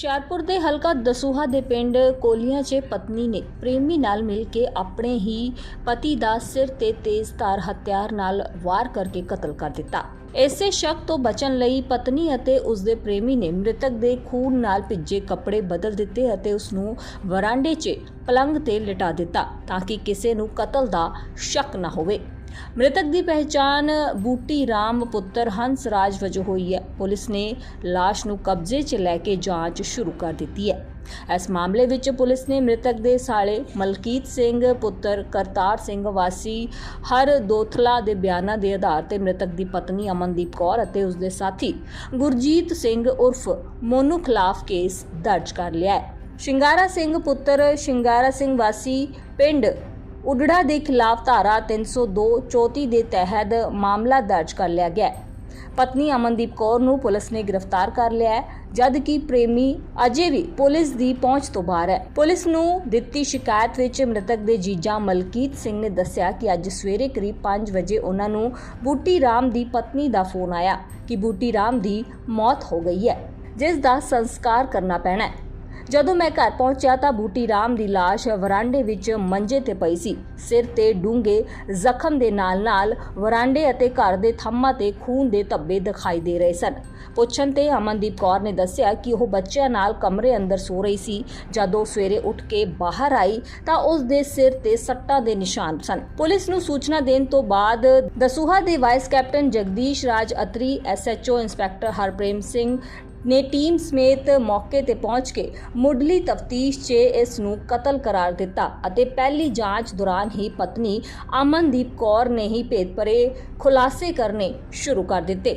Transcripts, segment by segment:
ਹੁਸ਼ਿਆਰਪੁਰ ਦੇ ਹਲਕਾ ਦਸੂਹਾ ਦੇ ਪਿੰਡ ਕੋਲੀਆਂ 'ਚ ਪਤਨੀ ਨੇ ਪ੍ਰੇਮੀ ਨਾਲ ਮਿਲ ਕੇ ਆਪਣੇ ਹੀ ਪਤੀ ਦਾ ਸਿਰ ਤੇ ਤੇਜ਼ਧਾਰ ਹਥਿਆਰ ਨਾਲ ਵਾਰ ਕਰਕੇ ਕਤਲ ਕਰ ਦਿੱਤਾ। ਇਸੇ ਸ਼ੱਕ ਤੋਂ ਬਚਣ ਲਈ ਪਤਨੀ ਅਤੇ ਉਸਦੇ ਪ੍ਰੇਮੀ ਨੇ ਮ੍ਰਿਤਕ ਦੇ ਖੂਨ ਨਾਲ ਭਿੱਜੇ ਕੱਪੜੇ ਬਦਲ ਦਿੱਤੇ ਅਤੇ ਉਸ ਨੂੰ ਵਰਾਂਡੇ 'ਚ ਪਲੰਗ ਤੇ ਲਿਟਾ ਦਿੱਤਾ ਤਾਂ ਕਿ ਕਿਸੇ ਨੂੰ ਕਤਲ ਦਾ ਸ਼ੱਕ ਨਾ ਹੋਵੇ। ਮ੍ਰਿਤਕ ਦੀ ਪਹਿਚਾਣ ਬੂਟੀ ਰਾਮ ਪੁੱਤਰ ਹੰਸ ਰਾਜ ਵਜੋਂ ਹੋਈ ਹੈ। ਪੁਲਿਸ ਨੇ ਲਾਸ਼ ਨੂੰ ਕਬਜ਼ੇ 'ਚ ਲੈ ਕੇ ਜਾਂਚ ਸ਼ੁਰੂ ਕਰ ਦਿੱਤੀ ਹੈ। ਇਸ ਮਾਮਲੇ ਵਿੱਚ ਪੁਲਿਸ ਨੇ ਮ੍ਰਿਤਕ ਦੇ ਸਾਲੇ ਮਲਕੀਤ ਸਿੰਘ, ਪੁੱਤਰ ਕਰਤਾਰ ਸਿੰਘ ਵਾਸੀ, ਹਰ ਦੋਥਲਾ ਦੇ ਬਿਆਨਾਂ ਦੇ ਆਧਾਰ ਤੇ ਮ੍ਰਿਤਕ ਦੀ ਪਤਨੀ ਅਮਨਦੀਪ ਕੌਰ ਅਤੇ ਉਸ ਦੇ ਸਾਥੀ ਗੁਰਜੀਤ ਸਿੰਘ ਉਰਫ ਮੋਨੂ ਖਿਲਾਫ ਕੇਸ ਦਰਜ ਕਰ ਲਿਆ ਹੈ। ਸ਼ਿੰਗਾਰਾ ਸਿੰਘ ਪੁੱਤਰ, ਸ਼ਿੰਗਾਰਾ ਸਿੰਘ ਵਾਸੀ ਪਿੰਡ ਉਡੜਾ ਦੇ ਖਿਲਾਫ ਧਾਰਾ 302 34 ਦੇ ਤਹਿਤ ਮਾਮਲਾ ਦਰਜ ਕਰ ਲਿਆ ਗਿਆ ਹੈ। ਪਤਨੀ ਅਮਨਦੀਪ ਕੌਰ ਨੂੰ ਪੁਲਿਸ ਨੇ ਗ੍ਰਿਫਤਾਰ ਕਰ ਲਿਆ ਹੈ ਜਦ ਕਿ ਪ੍ਰੇਮੀ ਅਜੇ ਵੀ ਪੁਲਿਸ ਦੀ ਪਹੁੰਚ ਤੋਂ ਬਾਹਰ ਹੈ। ਪੁਲਿਸ ਨੂੰ ਦਿੱਤੀ ਸ਼ਿਕਾਇਤ ਵਿੱਚ ਮ੍ਰਿਤਕ ਦੇ ਜੀਜਾ ਮਲਕੀਤ ਸਿੰਘ ਨੇ ਦੱਸਿਆ ਕਿ ਅੱਜ ਸਵੇਰੇ ਕਰੀਬ 5 ਵਜੇ ਉਹਨਾਂ ਨੂੰ ਬੂਟੀ ਰਾਮ ਦੀ ਪਤਨੀ ਦਾ ਫੋਨ ਆਇਆ ਕਿ ਬੂਟੀ ਰਾਮ ਦੀ ਮੌਤ ਹੋ ਗਈ ਹੈ, ਜਿਸ ਦਾ ਸੰਸਕਾਰ ਕਰਨਾ ਪੈਣਾ ਹੈ। ਜਦੋਂ ਮੈਂ ਘਰ ਪਹੁੰਚਿਆ ਤਾਂ ਬੂਟੀ ਰਾਮ ਦੀ ਲਾਸ਼ ਵਰਾਂਡੇ ਵਿੱਚ ਮੰਜੇ ਤੇ ਪਈ ਸੀ। ਸਿਰ ਤੇ ਡੂੰਘੇ ਜ਼ਖਮ ਦੇ ਨਾਲ-ਨਾਲ ਵਰਾਂਡੇ ਅਤੇ ਘਰ ਦੇ ਥੰਮਾਂ ਤੇ ਖੂਨ ਦੇ ਧੱਬੇ ਦਿਖਾਈ ਦੇ ਰਹੇ ਸਨ। ਪੁੱਛਣ ਤੇ ਅਮਨਦੀਪ ਕੌਰ ਨੇ ਦੱਸਿਆ ਕਿ ਉਹ ਬੱਚਿਆਂ ਨਾਲ ਕਮਰੇ ਅੰਦਰ ਸੋ ਰਹੀ ਸੀ। ਜਦੋਂ ਸਵੇਰੇ ਉੱਠ ਕੇ ਬਾਹਰ ਆਈ ਤਾਂ ਉਸ ਦੇ ਸਿਰ ਤੇ ਸੱਟਾਂ ਦੇ ਨਿਸ਼ਾਨ ਸਨ। ਪੁਲਿਸ ਨੂੰ ਸੂਚਨਾ ਦੇਣ ਤੋਂ ਬਾਅਦ ਦਸੂਹਾ ਦੇ vice captain Jagdish Raj Atri SHO inspector Harprem Singh ਨੇ ਟੀਮ ਸਮੇਤ ਮੌਕੇ ਤੇ ਪਹੁੰਚ ਕੇ ਮੁੱਢਲੀ ਤਫਤੀਸ਼ 'ਚ ਇਸ ਨੂੰ ਕਤਲ ਕਰਾਰ ਦਿੱਤਾ ਅਤੇ ਪਹਿਲੀ ਜਾਂਚ ਦੌਰਾਨ ਹੀ ਪਤਨੀ ਅਮਨਦੀਪ ਕੌਰ ਨੇ ਹੀ ਭੇਦਭਰੇ ਖੁਲਾਸੇ ਕਰਨੇ ਸ਼ੁਰੂ ਕਰ ਦਿੱਤੇ।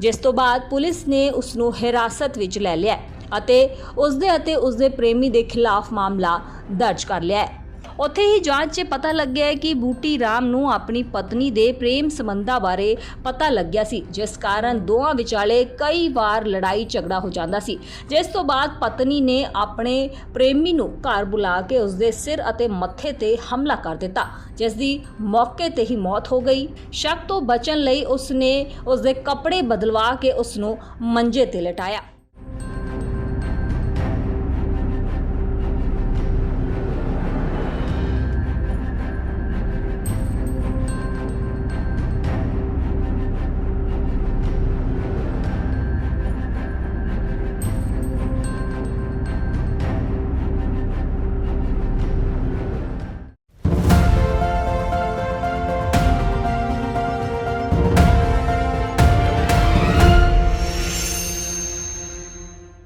ਜਿਸ ਤੋਂ ਬਾਅਦ ਪੁਲਿਸ ਨੇ ਉਸ ਨੂੰ ਹਿਰਾਸਤ ਵਿੱਚ ਲੈ ਲਿਆ ਅਤੇ ਉਸ ਦੇ ਅਤੇ ਉਸ ਦੇ ਪ੍ਰੇਮੀ ਦੇ ਖਿਲਾਫ ਮਾਮਲਾ ਦਰਜ ਕਰ ਲਿਆ ਹੈ। ਉੱਥੇ ਹੀ ਜਾਂਚ 'ਚ ਪਤਾ ਲੱਗਿਆ ਹੈ ਕਿ ਬੂਟੀ ਰਾਮ ਨੂੰ ਆਪਣੀ ਪਤਨੀ ਦੇ ਪ੍ਰੇਮ ਸੰਬੰਧਾਂ ਬਾਰੇ ਪਤਾ ਲੱਗਿਆ ਸੀ, ਜਿਸ ਕਾਰਨ ਦੋਵਾਂ ਵਿਚਾਲੇ ਕਈ ਵਾਰ ਲੜਾਈ ਝਗੜਾ ਹੋ ਜਾਂਦਾ ਸੀ। ਜਿਸ ਤੋਂ ਬਾਅਦ ਪਤਨੀ ਨੇ ਆਪਣੇ ਪ੍ਰੇਮੀ ਨੂੰ ਘਰ ਬੁਲਾ ਕੇ ਉਸ ਦੇ ਸਿਰ ਅਤੇ ਮੱਥੇ ਤੇ ਹਮਲਾ ਕਰ ਦਿੱਤਾ, ਜਿਸ ਦੀ ਮੌਕੇ ਤੇ ਹੀ ਮੌਤ ਹੋ ਗਈ। ਸ਼ੱਕ ਤੋਂ ਬਚਣ ਲਈ ਉਸ ਨੇ ਉਸ ਦੇ ਕੱਪੜੇ ਬਦਲਵਾ ਕੇ ਉਸ ਨੂੰ ਮੰਜੇ ਤੇ ਲਟਾਇਆ।